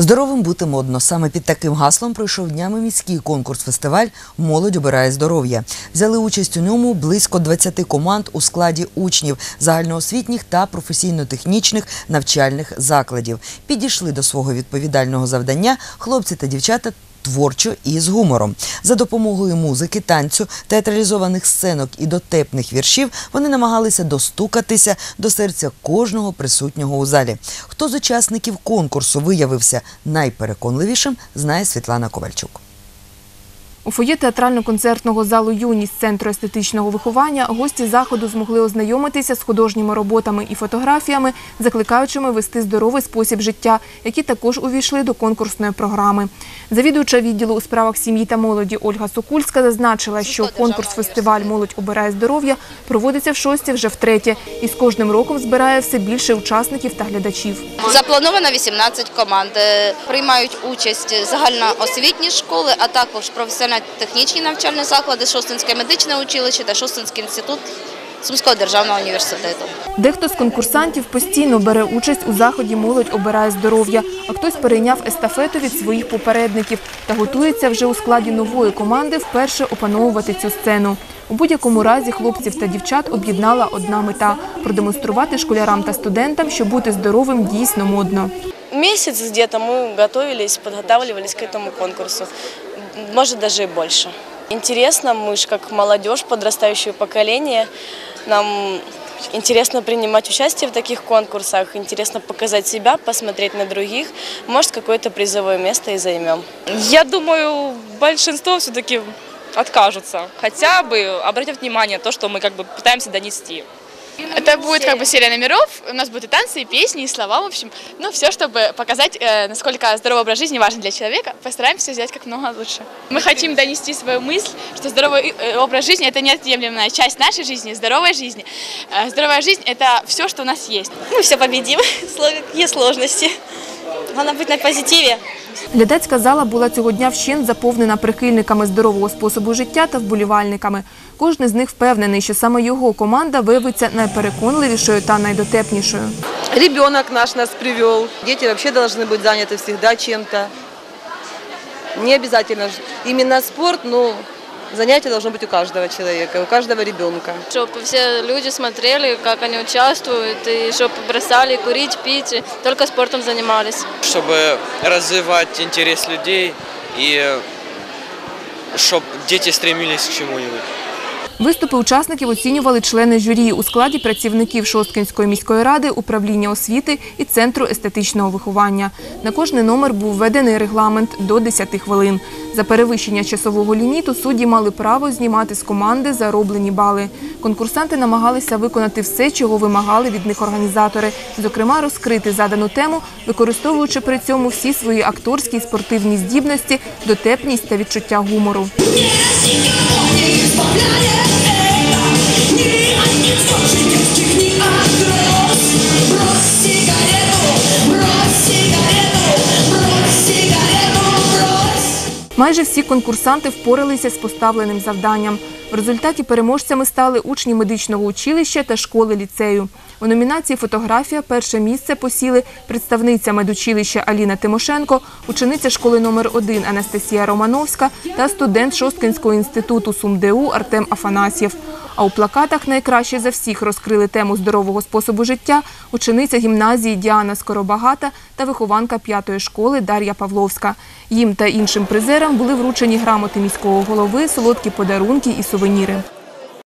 Здоровим бути модно. Саме під таким гаслом пройшов днями міський конкурс-фестиваль Молодь обирає здоров'я. Взяли участь у ньому близько 20 команд у складі учнів загальноосвітніх та професійно-технічних навчальних закладів. Підійшли до свого відповідального завдання хлопці та дівчата творчо і з гумором. За допомогою музики, танцю, театралізованих сценок і дотепних віршів вони намагалися достукатися до серця кожного присутнього у залі. Хто з учасників конкурсу виявився найпереконливішим, знає Світлана Ковальчук. У фоє театрально-концертного залу «Юність» Центру естетичного виховання гості заходу змогли ознайомитися з художніми роботами і фотографіями, закликаючими вести здоровий спосіб життя, які також увійшли до конкурсної програми. Завідувача відділу у справах сім'ї та молоді Ольга Сокульська зазначила, що конкурс-фестиваль Молодь обирає здоров'я проводиться в шості вже втретє і з кожним роком збирає все більше учасників та глядачів. Заплановано 18 команд. Е, Приймають участь загальноосвітні школи, а також професійно-технічні навчальні заклади, Шостинське медичне училище та Шостинський інститут Сумського державного університету. Дехто з конкурсантів постійно бере участь у заході Молодь обирає здоров'я, а хтось перейняв естафету від своїх попередників та готується вже у складі нової команди вперше опановувати цю сцену. У будь-якому разі хлопців та дівчат об'єднала одна мета продемонструвати школярам та студентам, що бути здоровим дійсно модно. Месяц где-то мы готовились, подготавливались к этому конкурсу, может даже и больше. Интересно, мы же как молодежь, подрастающее поколение, нам интересно принимать участие в таких конкурсах, интересно показать себя, посмотреть на других, может какое-то призовое место и займем. Я думаю, большинство все-таки откажутся. Хотя бы обратят внимание на то, что мы как бы пытаемся донести. Это будет как бы серия номеров, у нас будут и танцы, и песни, и слова, в общем. Ну, все, чтобы показать, э, насколько здоровый образ жизни важен для человека. Постараемся сделать как много лучше. Мы хотим донести свою мысль, что здоровый э, образ жизни – это неотъемлемая часть нашей жизни, здоровой жизни. Э, Здоровая жизнь – это все, что у нас есть. Мы все победим, какие сложности. Главное быть на позитиве. Глядацька зала була цього дня вщент заповнена прихильниками здорового способу життя та вболівальниками. Кожен з них впевнений, що саме його команда виявиться найпереконливішою та найдотепнішою. Ребенок наш нас привел. Дети вообще должны быть заняты всегда чем-то. Не обязательно ж- именно спорт, но занятие должно быть у каждого человека, у каждого ребенка. Чтобы все люди смотрели, как они участвуют, и чтобы бросали курить, пить, и только спортом занимались. чтобы развивать интерес людей и чтобы дети стремились к чему-нибудь. Виступи учасників оцінювали члени журі у складі працівників Шосткинської міської ради, управління освіти і центру естетичного виховання. На кожний номер був введений регламент до 10 хвилин. За перевищення часового ліміту судді мали право знімати з команди зароблені бали. Конкурсанти намагалися виконати все, чого вимагали від них організатори, зокрема розкрити задану тему, використовуючи при цьому всі свої акторські і спортивні здібності, дотепність та відчуття гумору. Майже всі конкурсанти впоралися з поставленим завданням. В результаті переможцями стали учні медичного училища та школи ліцею. У номінації Фотографія перше місце посіли представниця медучилища Аліна Тимошенко, учениця школи номер 1 Анастасія Романовська та студент Шосткинського інституту СумДУ Артем Афанасьєв. А у плакатах найкраще за всіх розкрили тему здорового способу життя учениця гімназії Діана Скоробагата та вихованка п'ятої школи Дар'я Павловська. Їм та іншим призерам були вручені грамоти міського голови, солодкі подарунки і сувеніри.